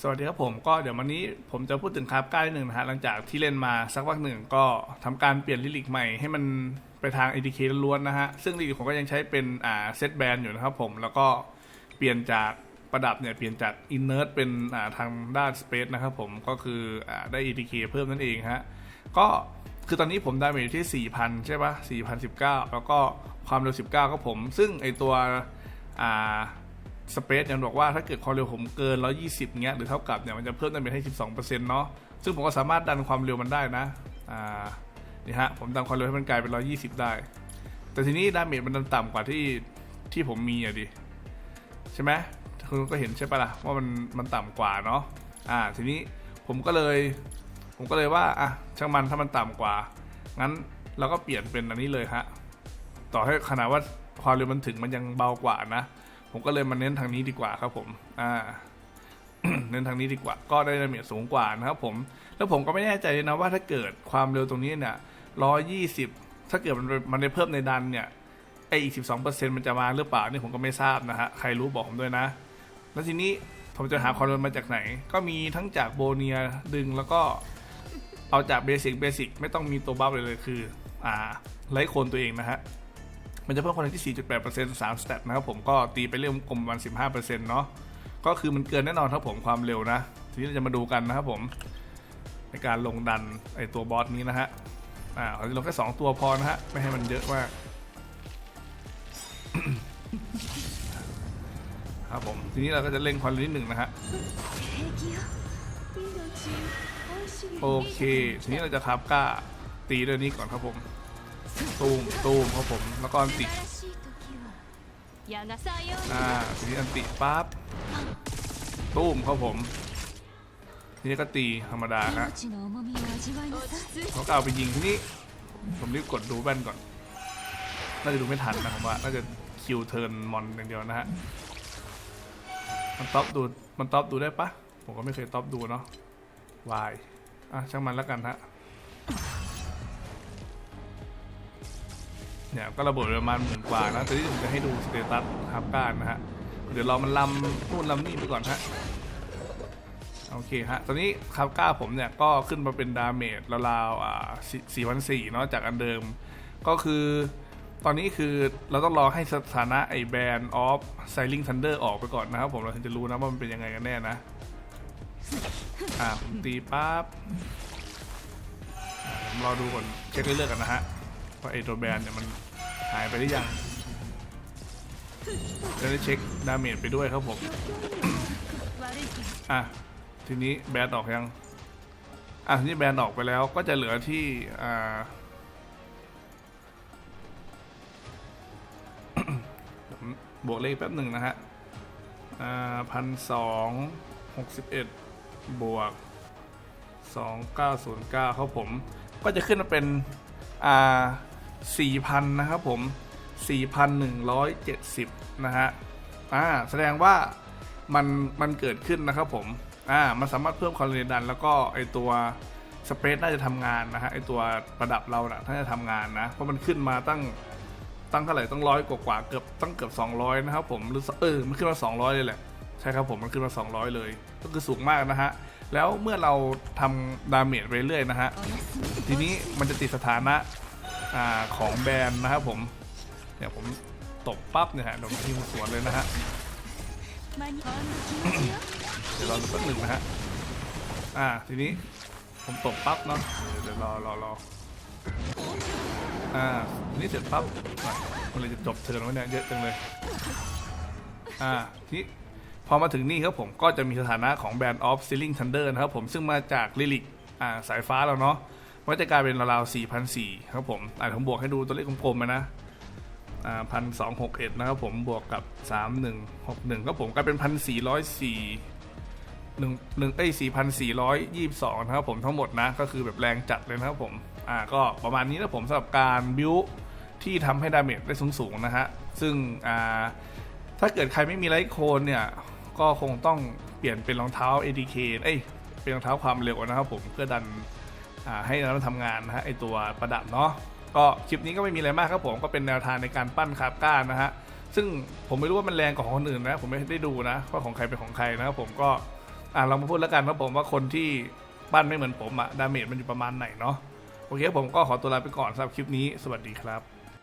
สวัสดีครับผมก็เดี๋ยววันนี้ผมจะพูดถึงคาบใกล้หนึ่งนะฮะหลังจากที่เล่นมาสักพักหนึ่งก็ทำการเปลี่ยนลิลิกใหม่ให้มันไปทางอีดีเคล้วนนะฮะ ซึ่งลิลิกผมก็ยังใช้เป็นอ่าเซตแบนอยู่นะครับผมแล้วก็เปลี่ยนจากประดับเนี่ยเปลี่ยนจากอินเนอร์เป็นอ่าทางด้านสเปซนะครับผมก็คืออ่าได้ ATK เคเพิ่มนั่นเองฮะก็คือตอนนี้ผมดาเมจอยู่ที่ 4,000 ใช่ปะ4,019 แล้วก็ความเร็ว 19 ก็ผม ซึ่งไอตัว อ่าสเปซยังบอกว่าถ้าเกิดความเร็วผมเกิน 120 เงี้ยหรือเท่ากับเนี่ยมันจะเพิ่มดาเมจให้ 12%เนาะซึ่งผมก็สามารถดันความเร็วมันได้นะอ่านี่ฮะผมดันความเร็วให้มันกลายเป็น 120 ได้ แต่ทีนี้ดาเมจมันดันต่ำกว่าที่ที่ผมมีอะดิใช่ไหมคุณก็เห็นใช่ปะล่ะว่ามันมันต่ำกว่าเนาะอ่าทีนี้ผมก็เลย ผมก็เลยว่าอะช่างมันถ้ามันต่ำกว่า งั้นเราก็เปลี่ยนเป็นอันนี้เลยฮะต่อให้ขนาดว่าความเร็วมันถึงมันยังเบากว่านะ ผมก็เลยมาเน้นทางนี้ดีกว่าครับผม อ่า เน้นทางนี้ดีกว่า ก็ได้ดาเมจสูงกว่านะครับผม แล้วผมก็ไม่แน่ใจนะว่าถ้าเกิดความเร็วตรงนี้เนี่ยร้อยี่สิบถ้าเกิดมันมันได้เพิ่มในดันเนี่ย ไออีกสิบสองเปอร์เซ็นต์มันจะมาหรือเปล่านี่ผมก็ไม่ทราบนะฮะ ใครรู้บอกผมด้วยนะ แล้วทีนี้ผมจะหาความเร็วมาจากไหน ก็มีทั้งจากโบเนียดึงแล้วก็เอาจากเบสิกเบสิกไม่ต้องมีตัวบัฟเลยเลยคือ อ่าไลท์โคนตัวเองนะฮะ มันจะเพิ่มความเร็วที่ 4.8% 3 สเตตนะครับผมก็ตีไปเรื่องกลมวัน 15%เนาะก็คือมันเกินแน่นอนครับผมความเร็วนะ ทีนี้เราจะมาดูกันนะครับผม ในการลงดันไอตัวบอสนี้นะฮะอ่าเราจะลงแค่ 2 ตัวพอนะฮะ ไม่ให้มันเยอะมากครับผมทีนี้เราก็จะเร่งความเร็วนิดหนึ่งนะฮะโอเค ทีนี้เราจะคับกล้าตีด้วยนี้ก่อนครับผม ตูมตูมครับผมแล้วก็อันติอ่าทีนี้อันติปั๊บตูมครับผมทีนี้ก็ตีธรรมดาฮะเขาก็เอาไปยิงทีนี้ ผมรีบกดดูแว่นก่อน น่าจะดูไม่ทันนะผมว่า น่าจะคิวเทิร์นมอนอย่างเดียวนะฮะ มันท็อปดู มันท็อปดูได้ปะ ผมก็ไม่เคยท็อปดูเนาะวาย อะช่างมันแล้วกันฮะ เนี่ยก็ระเบิดประมาณหมื่นกว่านะแต่ที่ผมจะให้ดูสเตตัสครับการนะฮะเดี๋ยวเรามันลำนู่นลำนี่ไปก่อนฮะโอเคฮะ ตอนนี้คาบก้าผมเนี่ยก็ขึ้นมาเป็นดาเมจราวๆอ่าสี่พันสี่เนาะจากอันเดิม ก็คือตอนนี้คือเราต้องรอให้สถานะไอแบนออฟไซลิงทันเดอร์ออกไปก่อนนะครับผมเราถึงจะรู้นะว่ามันเป็นยังไงกันแน่นะ อ่าผมตีปั๊บรอดูก่อนเช็คเรื่อยๆกันนะฮะ ว่าไอตัวแบนเนี่ยมันหายไปหรือยังจะได้เช็คดาเมจไปด้วยครับผม อะ ทีนี้แบนออกยัง อะทีนี้แบนออกไปแล้วก็จะเหลือที่ อ่าบวกเลขแป๊บหนึ่งนะฮะ อ่าพันสองหกสิบเอ็ดบวกสองเก้าศูนย์เก้าครับผม ก็จะขึ้นมาเป็น อ่า สี่พันนะครับผม 4,170 นะฮะ อ่า แสดงว่ามันมันเกิดขึ้นนะครับผม อ่า มันสามารถเพิ่มความเร็วดัน แล้วก็ไอตัวสเปซน่าจะทำงานนะฮะ ไอตัวประดับเราน่ะน่าจะทำงานนะ เพราะมันขึ้นมาตั้งตั้งเท่าไหร่ตั้งร้อยกว่าๆเกือบตั้งเกือบ 200 นะครับผม หรือเออ มันขึ้นมา 200 เลยแหละ ใช่ครับผม มันขึ้นมา 200 เลย ก็คือสูงมากนะฮะ แล้วเมื่อเราทำดาเมจไปเรื่อยนะฮะ ทีนี้มันจะติดสถานะ อ่าของแบรนด์นะครับผมเนี่ยวผมตบปั๊บเนี่ยฮะโดนทีมสวนเลยนะฮะเดี๋ยวรอดูแป๊บหนึ่งนะฮะอ่าทีนี้ผมตบปั๊บเนาะเดี๋ยวรอรอรออ่าทีนี้เสร็จปั๊บอะมันเลยจะจบเทิร์นไว้เนี่ยเยอะจังเลยอ่าทีนี้พอมาถึงนี่ครับผมก็จะมีสถานะของแบรนด์ of Ceiling Thunder นะครับผมซึ่งมาจากลิลิกอ่าสายฟ้าเราเนาะ มันจะกลายเป็นราวๆ4,004ครับผมอ่าผมบวกให้ดูตัวเลขกลมๆมานะพันสองหกเอ็ดนะครับผมบวกกับสามหนึ่งหกหนึ่งก็ผมกลายเป็นพันสี่ร้อยสี่หนึ่งหนึ่งเอ้สี่พันสี่ร้อยยี่สิบสองนะครับผมทั้งหมดนะก็คือแบบแรงจัดเลยนะครับผมอ่าก็ประมาณนี้นะผมสำหรับการบิวที่ทำให้ดาเมจได้สูงสูงๆนะฮะซึ่งอ่าถ้าเกิดใครไม่มีไลท์โคนเนี่ย ก็คงต้องเปลี่ยนเป็นรองเท้า ADK เอ้ยเป็นรองเท้าความเร็วนะครับผมเพื่อดัน ให้เราทำงานนะฮะไอตัวประดับเนาะก็คลิปนี้ก็ไม่มีอะไรมากครับผมก็เป็นแนวทางในการปั้นคาบก้านนะฮะซึ่งผมไม่รู้ว่ามันแรงกว่าของคนอื่นนะผมไม่ได้ดูนะว่าของใครเป็นของใครนะครับผมก็อ่าเรามาพูดแล้วกันครับผมว่าคนที่ปั้นไม่เหมือนผมอะดาเมจมันอยู่ประมาณไหนเนาะโอเคผมก็ขอตัวลาไปก่อนสำหรับคลิปนี้สวัสดีครับ